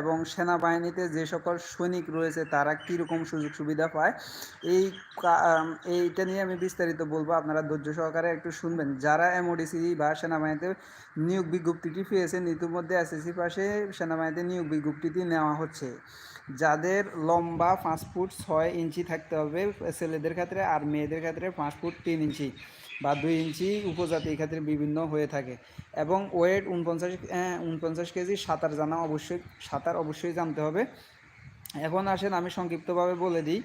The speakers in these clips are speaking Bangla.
এবং সেনাবাহিনীতে যে সকল সৈনিক রয়েছে, তারা কীরকম সুযোগ সুবিধা পায়? এই এইটা নিয়ে আমি বিস্তারিত বলব। আপনারা ধৈর্য সহকারে একটু শুনবেন। যারা এমওডিসি বা সেনাবাহিনীতে নিয়োগ বিজ্ঞপ্তিটি পেয়েছেন, ইতিমধ্যে এসএসসি পাশে সেনাবাহিনীতে নিয়োগ বিজ্ঞপ্তিটি নেওয়া হচ্ছে। যাদের লম্বা পাঁচ ফুট ছয় ইঞ্চি থাকতে হবে, ছেলেদের ক্ষেত্রে আর মেয়েদের ক্ষেত্রে পাঁচ ফুট তিন ইঞ্চি বা দুই ইঞ্চি উপজাতি ক্ষেত্রে বিভিন্ন হয়ে থাকে। এবং ওয়েট উনপঞ্চাশ উনপঞ্চাশ কেজি সাঁতার জানা অবশ্যই সাঁতার অবশ্যই জানতে হবে। এখন আসেন আমি সংক্ষিপ্তভাবে বলে দিই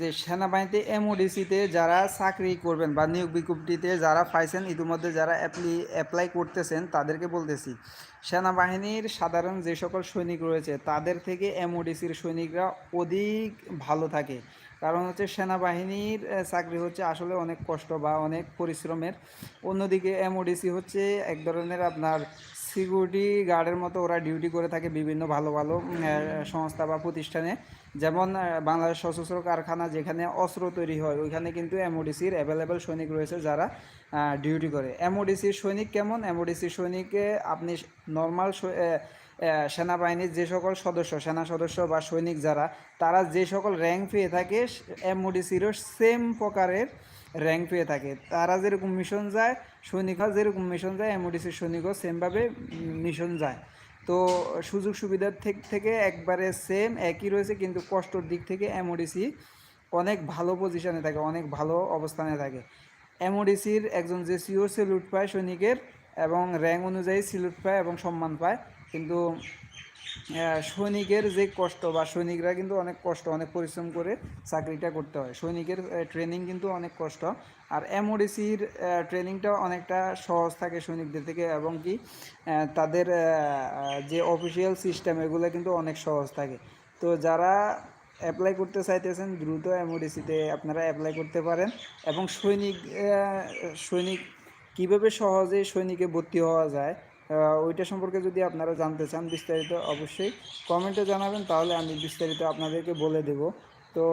যে সেনাবাহিনীতে এমওডিসিতে যারা চাকরি করবেন বা নিয়োগ বিজ্ঞপ্তিতে যারা পাইছেন, ইতিমধ্যে যারা অ্যাপ্লি অ্যাপ্লাই করতেছেন, তাদেরকে বলতেছি, সেনাবাহিনীর সাধারণ যে সকল সৈনিক রয়েছে, তাদের থেকে এমওডিসির সৈনিকরা অধিক ভালো থাকে। কারণ হচ্ছে সেনাবাহিনীর চাকরি হচ্ছে আসলে অনেক কষ্ট বা অনেক পরিশ্রমের। অন্যদিকে এমওডিসি হচ্ছে এক ধরনের আপনার সিকিউরিটি গার্ডের মতো ওরা ডিউটি করে থাকে বিভিন্ন ভালো ভালো সংস্থা বা প্রতিষ্ঠানে। যেমন বাংলাদেশ সশস্ত্র কারখানা যেখানে অস্ত্র তৈরি হয়, ওইখানে কিন্তু এমওডিসির অ্যাভেলেবেল সৈনিক রয়েছে যারা ডিউটি করে। এমওডিসির সৈনিক কেমন? এমওডিসির সৈনিককে আপনি নর্মাল সেনাবাহিনীর যে সকল সদস্য, সেনা সদস্য বা সৈনিক যারা, তারা যে সকল র্যাঙ্ক পেয়ে থাকে এমওডিসিরও সেম প্রকারের র্যাঙ্ক পেয়ে থাকে। তারা যেরকম মিশন যায়, সৈনিকরা যেরকম মিশন যায় এমওডিসির সৈনিকও সেমভাবে মিশন যায়। তো সুযোগ সুবিধার থেকে একবারে সেম একই রয়েছে, কিন্তু কষ্টর দিক থেকে এমওডিসি অনেক ভালো পজিশনে থাকে, অনেক ভালো অবস্থানে থাকে। এমওডিসির একজন যে সিও সেলুট পায় সৈনিকের এবং র্যাঙ্ক অনুযায়ী সিলুট পায় এবং সম্মান পায়। কিন্তু সৈনিকের যে কষ্ট বা সৈনিকরা কিন্তু অনেক কষ্ট, অনেক পরিশ্রম করে চাকরিটা করতে হয়। সৈনিকের ট্রেনিং কিন্তু অনেক কষ্ট। আর এমওডিসির ট্রেনিংটা অনেকটা সহজ থাকে সৈনিকদের থেকে এবং কি তাদের যে অফিসিয়াল সিস্টেম এগুলো কিন্তু অনেক সহজ থাকে। তো যারা অ্যাপ্লাই করতে চাইতেছেন, দ্রুত এমওডিসিতে আপনারা অ্যাপ্লাই করতে পারেন এবং সৈনিক সৈনিক কীভাবে সহজে সৈনিকে ভর্তি হওয়া যায় ওইটা সম্পর্কে যদি আপনারা জানতে চান বিস্তারিত অবশ্যই কমেন্টে জানাবেন, তাহলে আমি বিস্তারিত আপনাদেরকে বলে দেব। তো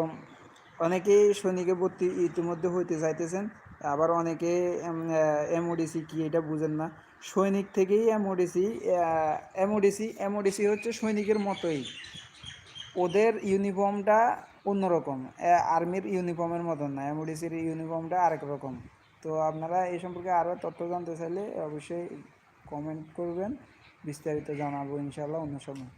অনেকেই সৈনিকে ভর্তি ইতিমধ্যে হইতে চাইতেছেন, আবার অনেকে এমওডিসি কি এটা বুঝেন না। সৈনিক থেকেই এমওডিসি এমওডিসি এমওডিসি হচ্ছে সৈনিকের মতোই। ওদের ইউনিফর্মটা অন্যরকম আর্মির ইউনিফর্মের মতন না এমওডিসির ইউনিফর্মটা আরেক রকম। তো আপনারা এই সম্পর্কে আরও তথ্য জানতে চাইলে অবশ্যই কমেন্ট করবেন বিস্তারিত জানাব ইনশাল্লাহ অন্য সময়।